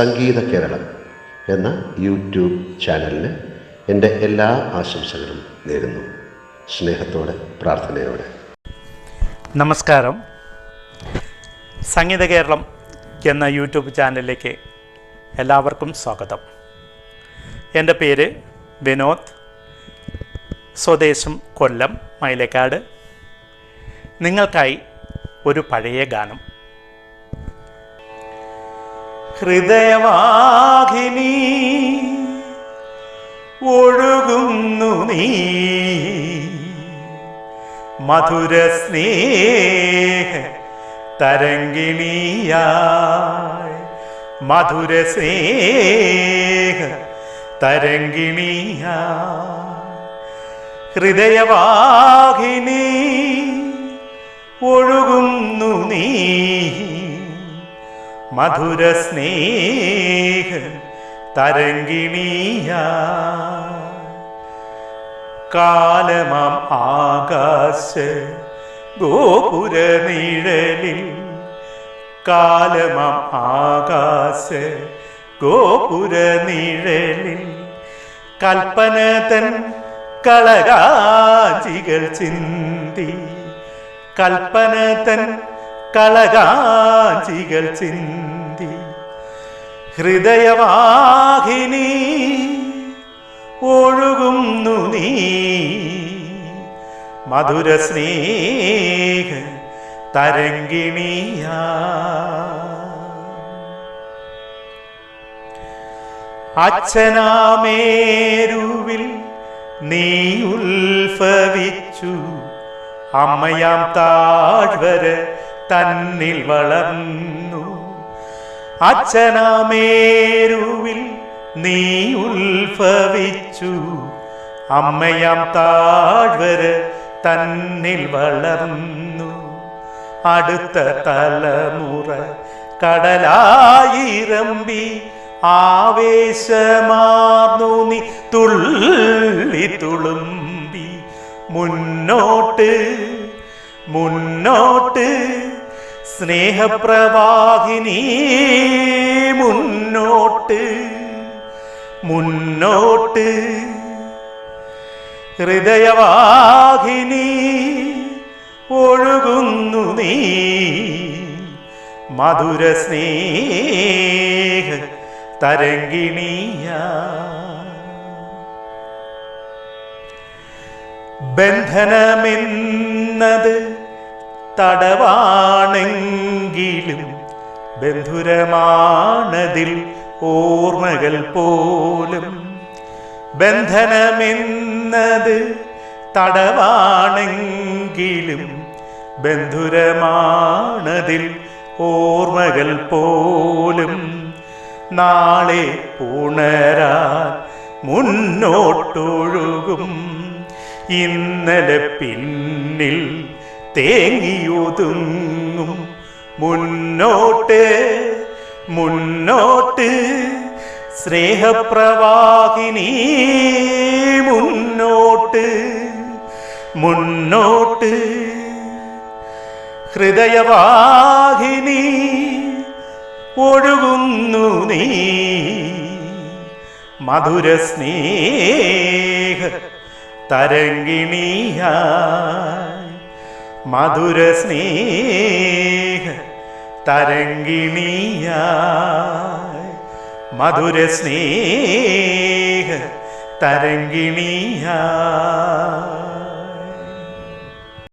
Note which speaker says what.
Speaker 1: സംഗീത കേരളം എന്ന യൂട്യൂബ് ചാനലിന് എന്റെ എല്ലാ ആശംസകളും നേരുന്നു. സ്നേഹത്തോടെ പ്രാർത്ഥനയോടെ.
Speaker 2: നമസ്കാരം. സംഗീത കേരളം എന്ന യൂട്യൂബ് ചാനലിലേക്ക് എല്ലാവർക്കും സ്വാഗതം. എന്റെ പേര് വിനോദ്. സ്വദേശം കൊല്ലം മൈലക്കാട് നിങ്ങൾക്കായി ഒരു പഴയ ഗാനം. ഹൃദയവാഹിനി ഒഴുകുന്നു നീ. മധുര സ്നേഹ തരംഗിണിയായി. മധുര സ്നേഹ തരംഗിണിയ ഹൃദയവാഹിനി ഒഴുകുന്നു നീ. മധുര സ്നേഹ തരംഗിണിയായി കാലമാം ആകാശ ഗോപുര നിഴലിൽ കാലമാം ആകാശ ഗോപുര നിഴലിൽ കൽപ്പന തൻ കളകാജികൾ ചിന്തി. കൽപ്പന തൻ കളകാജികൾ ചിന്തി. ഹൃദയവാഹിനി ഒഴുകുന്നു നീ. മധുര സ്നേഹ തരങ്കിണിയ അച്ഛനാമേരുവിൽ നീ ഉത്ഭവിച്ചു. അമ്മയാം താഴ്വര തന്നിൽ വളർന്നു. അച്ഛനാമേരുവിൽ നീ ഉത്ഭവിച്ചു. അമ്മയാം താഴ്വര തന്നിൽ വളർന്നു. അടുത്ത തലമുറ കടലായിരമ്പി ആവേശമാർന്നു നീ. തുള്ളി തുളുമ്പി മുന്നോട്ട് മുന്നോട്ട് സ്നേഹപ്രവാഹിനി മുന്നോട്ട് മുന്നോട്ട്. ഹൃദയവാഹിനി ഒഴുകുന്നു നീ മധുര സ്നേഹ തരങ്കിണീയ ബന്ധനമെന്നത് തടവാണെങ്കിലും ബന്ധുരമാണതിൽ ഓർമ്മകൾ പോലും. ബന്ധനമെന്നത് തടവാണെങ്കിലും ബന്ധുരമാണതിൽ ഓർമ്മകൾ പോലും. നാളെ ഉണരാൻ മുന്നോട്ടൊഴുകും. ഇന്നലെ പിന്നിൽ തേങ്ങിയൊതുങ്ങും. മുന്നോട്ട് മുന്നോട്ട് സ്നേഹപ്രവാഹിനി മുന്നോട്ട് മുന്നോട്ട് ഹൃദയവാഹിനി ഒഴുകുന്നു നീ. മധുര സ്നേഹ തരംഗിണിയായി മധുര സ്നേഹ തരംഗിണിയ മധുര സ്നേഹ തരംഗിണിയായി.